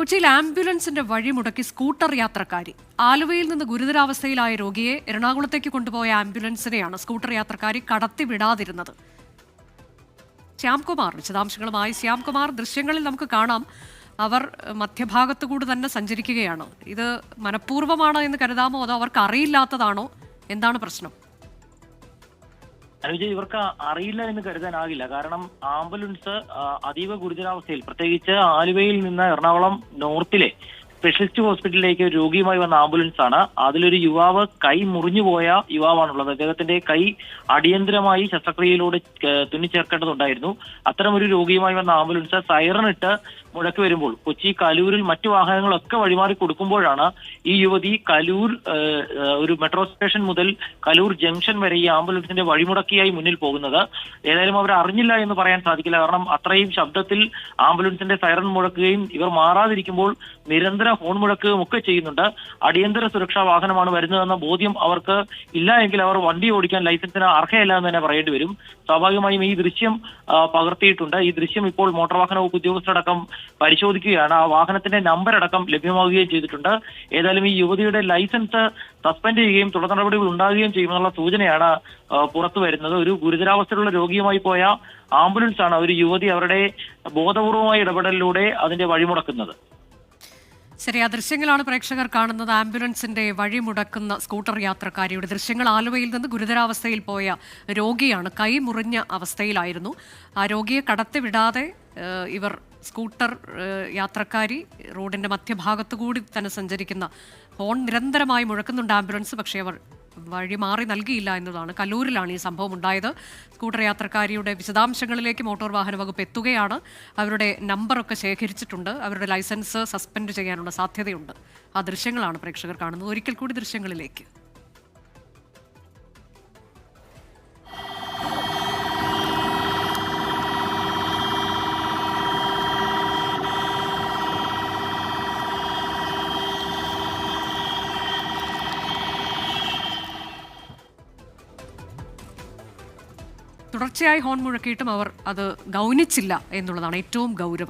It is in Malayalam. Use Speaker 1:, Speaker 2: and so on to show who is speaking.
Speaker 1: കൊച്ചിയിൽ ആംബുലൻസിന്റെ വഴി മുടക്കി സ്കൂട്ടർ യാത്രക്കാരി. ആലുവയിൽ നിന്ന് ഗുരുതരാവസ്ഥയിലായ രോഗിയെ എറണാകുളത്തേക്ക് കൊണ്ടുപോയ ആംബുലൻസിനെയാണ് സ്കൂട്ടർ യാത്രക്കാരി കടത്തിവിടാതിരുന്നത് ശ്യാംകുമാർ വിശദാംശങ്ങളുമായി ശ്യാംകുമാർ ദൃശ്യങ്ങളിൽ നമുക്ക് കാണാം. അവർ ഏഹ്, മധ്യഭാഗത്തു കൂടി തന്നെ സഞ്ചരിക്കുകയാണ്. ഇത് മനഃപൂർവമാണോ എന്ന് കരുതാമോ അതോ അവർക്ക് അറിയില്ലാത്തതാണോ എന്താണ് പ്രശ്നം?
Speaker 2: അനുജ ഇവർക്ക് അറിയില്ല എന്ന് കരുതാനാകില്ല. കാരണം ആംബുലൻസ് അതീവ ഗുരുതരാവസ്ഥയിൽ പ്രത്യേകിച്ച് ആലുവയിൽ നിന്ന് എറണാകുളം നോർത്തിലെ സ്പെഷ്യലിസ്റ്റ് ഹോസ്പിറ്റലിലേക്ക് രോഗിയുമായി വന്ന ആംബുലൻസ് ആണ് അതിലൊരു യുവാവ് കൈ മുറിഞ്ഞു പോയ യുവാവാണുള്ളത്. അദ്ദേഹത്തിന്റെ കൈ അടിയന്തരമായി ശസ്ത്രക്രിയയിലൂടെ തുന്നിച്ചേർക്കേണ്ടതുണ്ടായിരുന്നു. അത്തരം ഒരു രോഗിയുമായി വന്ന ആംബുലൻസ് സൈറൺ ഇട്ട് മുഴക്കി വരുമ്പോൾ കൊച്ചി കലൂരിൽ മറ്റു വാഹനങ്ങളൊക്കെ വഴിമാറി കൊടുക്കുമ്പോഴാണ് ഈ യുവതി കലൂർ ഒരു മെട്രോ സ്റ്റേഷൻ മുതൽ കലൂർ ജംഗ്ഷൻ വരെ ഈ ആംബുലൻസിന്റെ വഴിമുടക്കിയായി മുന്നിൽ പോകുന്നത്. ഏതായാലും അവർ അറിഞ്ഞില്ല എന്ന് പറയാൻ സാധിക്കില്ല. കാരണം അത്രയും ശബ്ദത്തിൽ ആംബുലൻസിന്റെ സൈറൺ മുഴക്കുകയും ഇവർ മാറാതിരിക്കുമ്പോൾ നിരന്തര ഫോൺ മുഴക്കുകയും ഒക്കെ ചെയ്യുന്നുണ്ട്. അടിയന്തര സുരക്ഷാ വാഹനമാണ് വരുന്നതെന്ന ബോധ്യം അവർക്ക് ഇല്ല എങ്കിൽ അവർ വണ്ടി ഓടിക്കാൻ ലൈസൻസിന് അർഹയല്ല എന്ന് തന്നെ പറയേണ്ടി വരും. സ്വാഭാവികമായും ഈ ദൃശ്യം പകർത്തിയിട്ടുണ്ട്. ഈ ദൃശ്യം ഇപ്പോൾ മോട്ടോർ വാഹന വകുപ്പ് ഉദ്യോഗസ്ഥരടക്കം പരിശോധിക്കുകയാണ്. ആ വാഹനത്തിന്റെ നമ്പർ അടക്കം ലഭ്യമാവുകയും ചെയ്തിട്ടുണ്ട്. ഏതായാലും ഈ യുവതിയുടെ ലൈസൻസ് സസ്പെൻഡ് ചെയ്യുകയും തുടർ നടപടികൾ ഉണ്ടാകുകയും ചെയ്യുമെന്നുള്ള സൂചനയാണ് പുറത്തു വരുന്നത്. ഒരു ഗുരുതരാവസ്ഥയിലുള്ള രോഗിയുമായി പോയ ആംബുലൻസാണ് ഒരു യുവതി അവരുടെ ബോധപൂർവമായ ഇടപെടലിലൂടെ അതിന്റെ വഴിമുടക്കുന്നത്.
Speaker 1: ശരി ആ ദൃശ്യങ്ങളാണ് പ്രേക്ഷകർ കാണുന്നത്. ആംബുലൻസിന്റെ വഴിമുടക്കുന്ന സ്കൂട്ടർ യാത്രക്കാരിയുടെ ദൃശ്യങ്ങൾ ആലുവയിൽ നിന്ന് ഗുരുതരാവസ്ഥയിൽ പോയ രോഗിയാണ്. കൈ മുറിഞ്ഞ അവസ്ഥയിലായിരുന്നു. ആ രോഗിയെ കടത്തിവിടാതെ ഇവർ സ്കൂട്ടർ യാത്രക്കാരി റോഡിന്റെ മധ്യഭാഗത്തു കൂടി തന്നെ സഞ്ചരിക്കുന്ന ഹോൺ നിരന്തരമായി മുഴക്കുന്നുണ്ട് ആംബുലൻസ്. പക്ഷേ അവർ വഴി മാറി നൽകിയില്ല എന്നതാണ് കല്ലൂരിലാണ് ഈ സംഭവം ഉണ്ടായത്. സ്കൂട്ടർ യാത്രക്കാരിയുടെ വിശദാംശങ്ങളിലേക്ക് മോട്ടോർ വാഹന വകുപ്പ് എത്തുകയാണ്. അവരുടെ നമ്പറൊക്കെ ശേഖരിച്ചിട്ടുണ്ട്. അവരുടെ ലൈസൻസ് സസ്പെൻഡ് ചെയ്യാനുള്ള സാധ്യതയുണ്ട്. ആ ദൃശ്യങ്ങളാണ് പ്രേക്ഷകർ കാണുന്നത്. ഒരിക്കൽ കൂടി ദൃശ്യങ്ങളിലേക്ക്. തുടർച്ചയായി ഹോൺ മുഴക്കിയിട്ടും അവർ അത് ഗൗനിച്ചില്ല എന്നുള്ളതാണ് ഏറ്റവും ഗൗരവം.